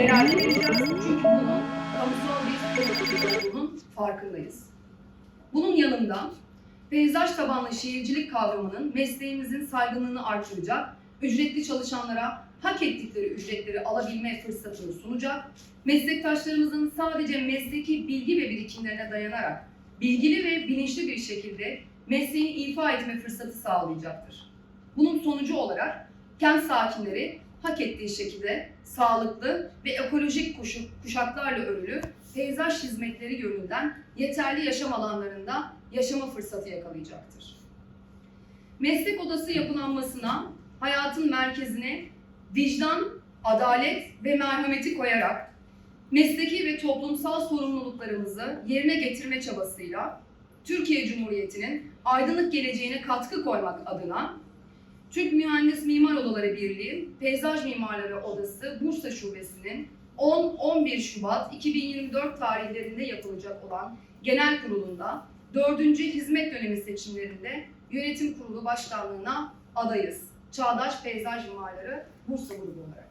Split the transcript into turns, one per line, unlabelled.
yerelleşeceğiz. Çünkü bunun kamusal bir politika olduğunun farkındayız. Bunun yanında peyzaj tabanlı şehircilik kavramının mesleğimizin saygınlığını artıracak, ücretli çalışanlara hak ettikleri ücretleri alabilme fırsatını sunacak, meslektaşlarımızın sadece mesleki bilgi ve birikimlerine dayanarak bilgili ve bilinçli bir şekilde mesleğini ifa etme fırsatı sağlayacaktır. Bunun sonucu olarak kent sakinleri hak ettiği şekilde sağlıklı ve ekolojik kuşaklarla örülü peyzaj hizmetleri yönünden yeterli yaşam alanlarında yaşama fırsatı yakalayacaktır. Meslek odası yapılanmasına hayatın merkezine vicdan, adalet ve merhameti koyarak mesleki ve toplumsal sorumluluklarımızı yerine getirme çabasıyla Türkiye Cumhuriyeti'nin aydınlık geleceğine katkı koymak adına Türk Mühendis Mimar Odaları Birliği Peyzaj Mimarları Odası Bursa Şubesi'nin 10-11 Şubat 2024 tarihlerinde yapılacak olan genel kurulunda 4. hizmet dönemi seçimlerinde yönetim kurulu başkanlığına adayız. Çağdaş Peyzaj Mimarları Bursa grubu olarak.